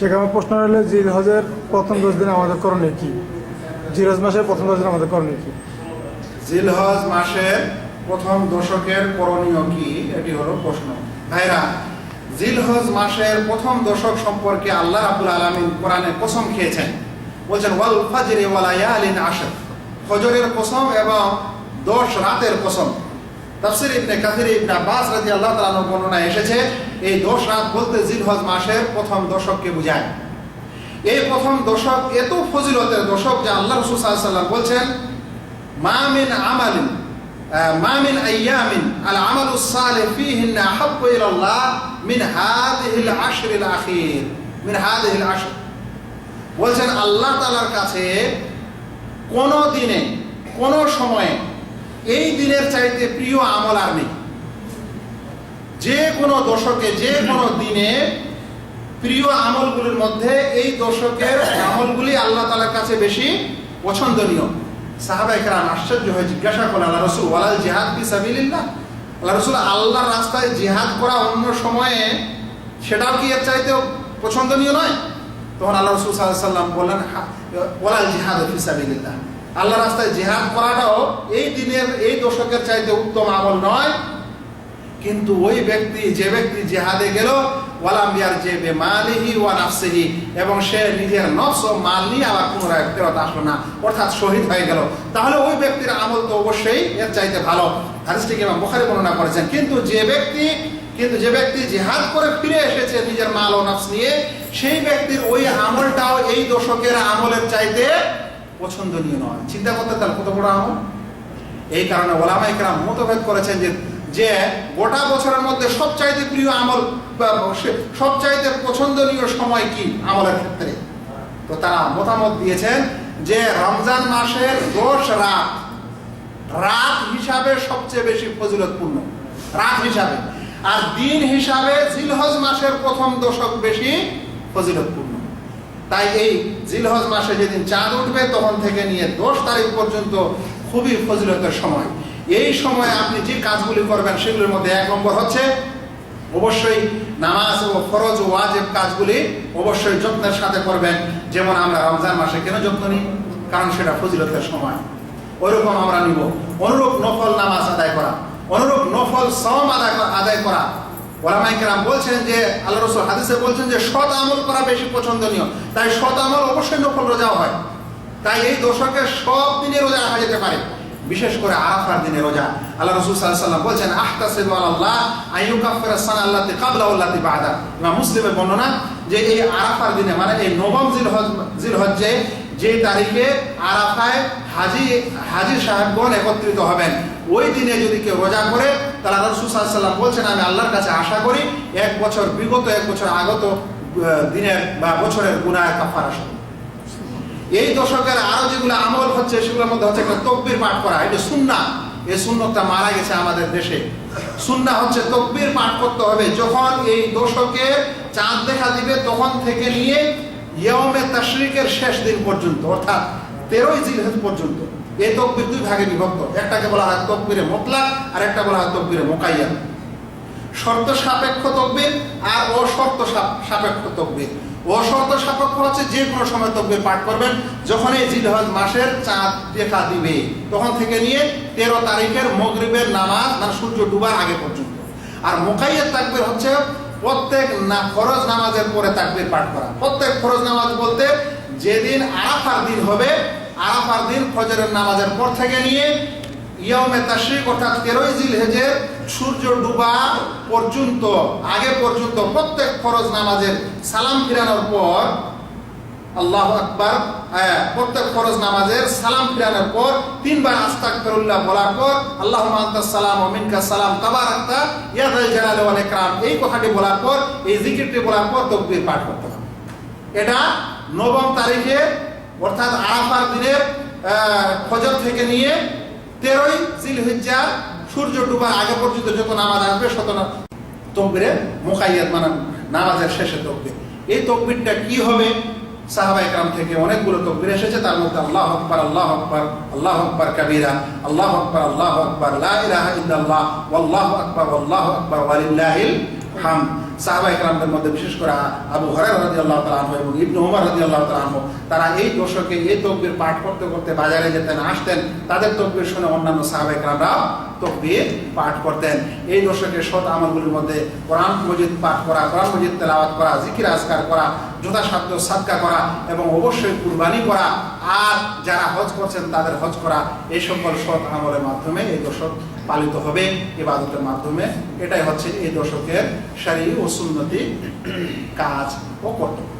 সেখানে প্রশ্ন হলো জিল হজের প্রথম দশ দিন আমাদের করণীয় কি? জিরজ মাসের প্রথম দশ দিন আমাদের করণীয় কি? জিলহজ মাসের প্রথম দশকের করণীয় কি? এটি হলো প্রশ্ন। ভাইরা জিলহজ মাসের প্রথম দশক সম্পর্কে আল্লাহ রাবুল আলমিন কোরআনে কসম খেয়েছেন। বলছেন, ওয়াল ফাজরে ওয়াল ইয়ালিন আশর। ফজরের কসম এবং দশ রাতের কসম। তাফসির ইবনে কাসির, ইবনে আব্বাস রাদিয়াল্লাহু তাআলার বর্ণনা এসেছে, এই দশ রাত বলতে জিলহজ মাসের প্রথম দশককে বোঝায়। এই প্রথম দশক এত ফজিলতের দশক যে আল্লাহ রসুল সাল্লাল্লাহু আলাইহি বলছেন, মা মিন আমালিন মা মিন আইয়ামিন, আল আমালু সালিহ ফীহিন্না আহাব্বু ইলাল্লাহ মিন হাদিহিল আশরিল আখির, মিন হাদিহিল আশর। বলছেন, আল্লাহ তাআলার কাছে কোন দিনে, কোন সময়ে এই দিনের চাইতে প্রিয় আমল আর নেই। যে কোনো দশকে, যে কোনো দিনে প্রিয় আমলগুলির মধ্যে এই দশকের আমলগুলি আল্লাহ তালার কাছে বেশি পছন্দনীয়। সাহাবাই কেরাম আশ্চর্য হয়ে জিজ্ঞাসা করলেন, আল্লাহ রসুল, ওয়ালাল জিহাদ বি সাবিলিল্লাহ? আল্লাহ রসুল, আল্লাহর রাস্তায় জিহাদ করা অন্য সময়ে সেটাও কি এর চাইতেও পছন্দনীয় নয়? তখন আল্লাহ রসুল সাল্লাম বললেন ওয়ালাল জিহাদ ফি সাবিলিল্লাহ। আল্লাহ রাস্তায় জেহাদ করাটাও এই দিনের, এই দশকের চাইতে উত্তম আমল নয়। কিন্তু ওই ব্যক্তি, যে ব্যক্তি জেহাদে গেল, ওয়ালাম ইয়ার যে বে মালিহি ওয়া নাফসিহি, এবং সে নিজের নফস ও মাল নিয়ে আবার পুনরায় ফেরত আসলো না, অর্থাৎ শহীদ হয়ে গেল। তাহলে ওই ব্যক্তির আমল তো অবশ্যই এর চাইতে ভালো। হাদিসটিকে ইমাম বুখারী বর্ণনা করেছেন? কিন্তু যে ব্যক্তি, কিন্তু যে ব্যক্তি জেহাদ করে ফিরে এসেছে নিজের মাল ও নফস নিয়ে, সেই ব্যক্তির ওই আমলটাও এই দশকের আমলের চাইতে পছন্দনীয় নয়। চিন্তা করতে তার কত বড় আমল? এই কারণে ওলামা ইকরাম মতভেদ করেছেন যে যে গোটা বছরের মধ্যে সবচাইতে প্রিয় আমল সবচাইতে পছন্দনীয় সময় কি আমলের ক্ষেত্রে? তো তারা মতামত দিয়েছেন যে, রমজান মাসের দশ রাত। রাত হিসাবে সবচেয়ে বেশি ফজিলতপূর্ণ। রাত হিসাবে। আর দিন হিসাবে জিলহজ মাসের প্রথম দশক বেশি ফজিলতপূর্ণ। তাই এই জিলহজ মাসে যেদিন চাঁদ উঠবে, তখন থেকে নিয়ে দশ তারিখ পর্যন্ত খুবই ফজিলতের সময়। এই সময় আপনি যে কাজগুলি করবেন, সেগুলির মধ্যে এক নম্বর হচ্ছে, অবশ্যই নামাজ ও ফরজ ও ওয়াজেব কাজগুলি অবশ্যই যত্নের সাথে করবেন। যেমন আমরা রমজান মাসে কেন যত্ন নিই? কারণ সেটা ফজিলতের সময়। ওইরকম আমরা নিব। অনুরূপ নফল নামাজ আদায় করা। অনুরূপ নফল সম আদায় আদায় করা। বলছেন যে, আল্লাহ রসুল হাদিসে বলছেন যে, সৎ আমল করা বেশি পছন্দনীয়। তাই সৎ আমল অবশ্যই নফল রোজাও হয়। তাই এই দশকে সব দিনে রোজা রাখা যেতে পারে। বিশেষ করে আরাফার দিনে রোজা। আল্লাহ রসুল সাল্লাম বলছেন, আহতাসিবু ক্বাবলা ওয়াল্লাতি বাদা। ইমাম মুসলিমের বর্ণনা যে, এই আরাফার দিনে মানে এই নবম জিলহজ জিলহজ্জে যে তারিখে আরাফায় হাজি হাজি সাহেবগণ একত্রিত হবেন। ওই দিনে যদি কেউ রোজা করে, তাহলে রসুল সাল্লাল্লাহু সাল্লাম বলছেন, আমি আল্লাহর কাছে আশা করি, এক বছর বিগত, এক বছর আগত দিনের বা বছরের গুনায় কাফারা স্বরূপ। এই দশকের আরও যেগুলো আমল হচ্ছে, সেগুলোর মধ্যে হচ্ছে একটা তকবির পাঠ করা। এটা সুন্না এই সুন্নতটা মারা গেছে আমাদের দেশে। সুন্না হচ্ছে তকবির পাঠ করতে হবে। যখন এই দশকে চাঁদ দেখা দিবে, তখন থেকে নিয়ে ইয়মে তাশরিকের শেষ দিন পর্যন্ত, অর্থাৎ তেরোই জিলহজ পর্যন্ত, এই তকবির দুই ভাগে বিভক্ত। একটাকে বলা হয় তকবিরে মোতলাক, আর একটা বলা হয় তকবিরে মোকাইয়া শর্ত সাপেক্ষ তকবির আর অশর্ত সাপেক্ষ তকবির। অশর্ত সাপেক্ষ হচ্ছে যে কোনো সময় তকবির পাঠ করবেন, যখন এই জিলহজ মাসের চাঁদ দেখা দিবে। তখন থেকে নিয়ে তেরো তারিখের মগরিবের নামাজ মানে সূর্য ডুবার আগে পর্যন্ত। আর মোকাইয়ের তাকবির হচ্ছে প্রত্যেক না ফরজ নামাজের পরে তাকবির পাঠ করা। প্রত্যেক ফরজ নামাজ বলতে যেদিন আরাফার দিন হবে, আরাফার দিন ফজরের নামাজের পর থেকে নিয়ে ইয়মে তাশরিক অর্থাৎ তেরোই জিলহেজের সূর্য ডুবা পর্যন্ত, আগে পর্যন্ত প্রত্যেক ফরজ নামাজের সালাম ফিরানোর পর আল্লাহ আকবার হ্যাঁ, প্রত্যেক ফরজ নামাজের সালাম ফিরানোর পর তিনবার আস্তাগফিরুল্লাহ বলার পর আল্লাহ সালাম ও মিনকাস সালাম তাবারাকতা ইয়া যাল জালালি ওয়াল ইকরাম এই কথাটি বলার পর এই জিকিরটি বলার পর তাকবীর পাঠ করতে হবে। এটা নবম তারিখে অর্থাৎ আরাফার দিনের ফজর থেকে নিয়ে তেরোই জিলহিজ্জা সূর্য ডুবার আগে পর্যন্ত যত নামাজ আসবে শত তকবিরে মোকাইয়াত মানে নামাজের শেষে তকবির। এই তকবিরটা কি হবে? সাহাবা একরাম থেকে অনেকগুলো তকবির এসেছে, তার মধ্যে আল্লাহ আকবার আল্লাহ আকবার আল্লাহ আকবার কাবীরা, আল্লাহ আকবার আল্লাহ আকবার, লা ইলাহা ইল্লাল্লাহ, ওয়াল্লাহু আকবার ওয়াল্লাহু আকবার, ওয়ালিল্লাহিল হামদ। সাহাবা ইকরামদের মধ্যে বিশেষ করে আবু হরাই রাজি আল্লাহ তালাহ এবং ইবনু উমর রাজি আল্লাহ তালাহ তারা এই দশকে এই তকবির পাঠ করতে করতে বাজারে যেতেন, আসতেন, তাদের তকবির শুনে অন্যান্য সাহাবা ইকরামরাও তকবির পাঠ করতেন। এই দশকের সৎ আমলগুলির মধ্যে কোরআন মজিদ পাঠ করা, কোরআন মজিদ তেলাওয়াত করা, জিকির আজকার করা যথাসাধ্য সাদকা করা এবং অবশ্যই কুরবানি করা, আর যারা হজ করছেন তাদের হজ করা, এই সকল সৎ আমলের মাধ্যমে এই দশক পালিত হবে ইবাদতের মাধ্যমে। এটাই হচ্ছে এই দশকের শারী ও সুন্নতি কাজ ও কর্তব্য।